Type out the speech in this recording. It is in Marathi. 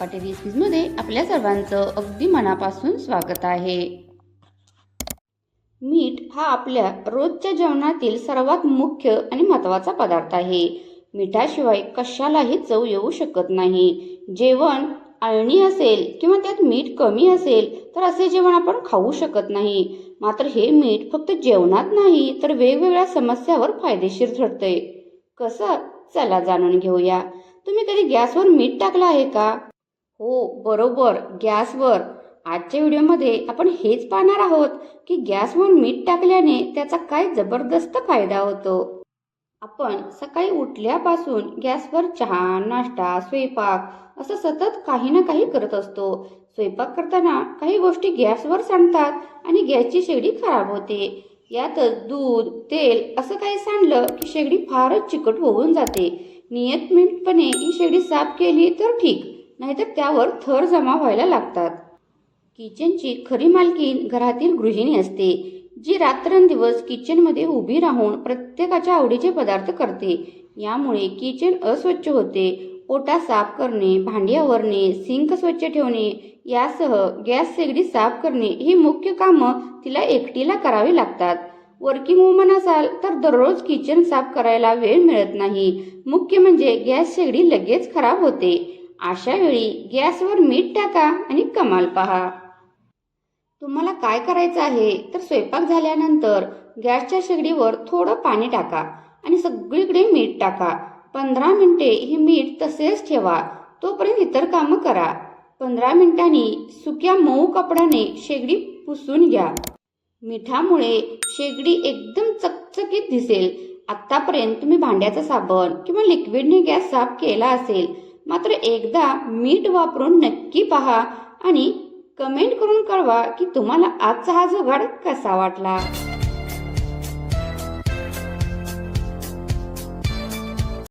मराठी रेसिपीजमध्ये आपल्या सर्वांचं अगदी मनापासून स्वागत आहे. मीठ हा आपल्या रोजच्या जेवणातील सर्वात मुख्य आणि महत्त्वाचा पदार्थ आहे. मिठाशिवाय कशालाही चव येऊ शकत नाही. जेवण अळणी असेल किंवा त्यात मीठ कमी असेल तर असे जेवण आपण खाऊ शकत नाही. मात्र हे मीठ फक्त जेवणात नाही तर वेगवेगळ्या समस्यावर फायदेशीर ठरते कसं? चला जाणून घेऊया. तुम्ही कधी गॅसवर मीठ टाकलं आहे का? हो बरोबर. गॅसवर. आजच्या व्हिडिओमध्ये आपण हेच पाहणार आहोत की गॅसवर मीठ टाकल्याने त्याचा काय जबरदस्त फायदा होतो. आपण सकाळी उठल्यापासून गॅसवर चहा नाश्ता स्वयंपाक असं सतत काही ना काही करत असतो. स्वयंपाक करताना काही गोष्टी गॅसवर सांडतात आणि गॅसची शेगडी खराब होते. यातच दूध तेल असं काही सांडलं की शेगडी फारच चिकट होऊन जाते. नियतमितपणे ही शेगडी साफ केली तर ठीक. नाहीतर त्यावर थर जमा व्हायला लागतात. किचनची खरी मालकीन घरातील गृहिणी असते जी रात्रंदिवस किचनमध्ये उभी राहून प्रत्येकाच्या आवडीचे पदार्थ करते. यामुळे किचन अस्वच्छ होते. ओटा साफ करणे भांडी आवरणे सिंक स्वच्छ ठेवणे यासह गॅस शेगडी साफ करणे ही मुख्य कामं तिला एकटीला करावी लागतात. वर्किंग वुमन असाल तर दररोज किचन साफ करायला वेळ मिळत नाही. मुख्य म्हणजे गॅस शेगडी लगेच खराब होते. अशा वेळी गॅसवर मीठ टाका आणि कमाल पहा. तुम्हाला काय करायचं आहे? तर स्वयंपाक झाल्यानंतर गॅसच्या शेगडीवर थोडं पाणी टाका आणि सगळीकडे मीठ टाका. पंधरा मिनिटे हे मीठ तसेच ठेवा. तोपर्यंत इतर कामं करा. पंधरा मिनिटांनी सुक्या मऊ कपड्याने शेगडी पुसून घ्या. मिठामुळे शेगडी एकदम चकचकीत दिसेल. आत्तापर्यंत तुम्ही भांड्याचा साबण किंवा लिक्विडने गॅस साफ केला असेल मात्र एकदा मीठ वापरून नक्की पहा आणि कमेंट करून कळवा की तुम्हाला आजचा हा जुगाड कसा वाटला.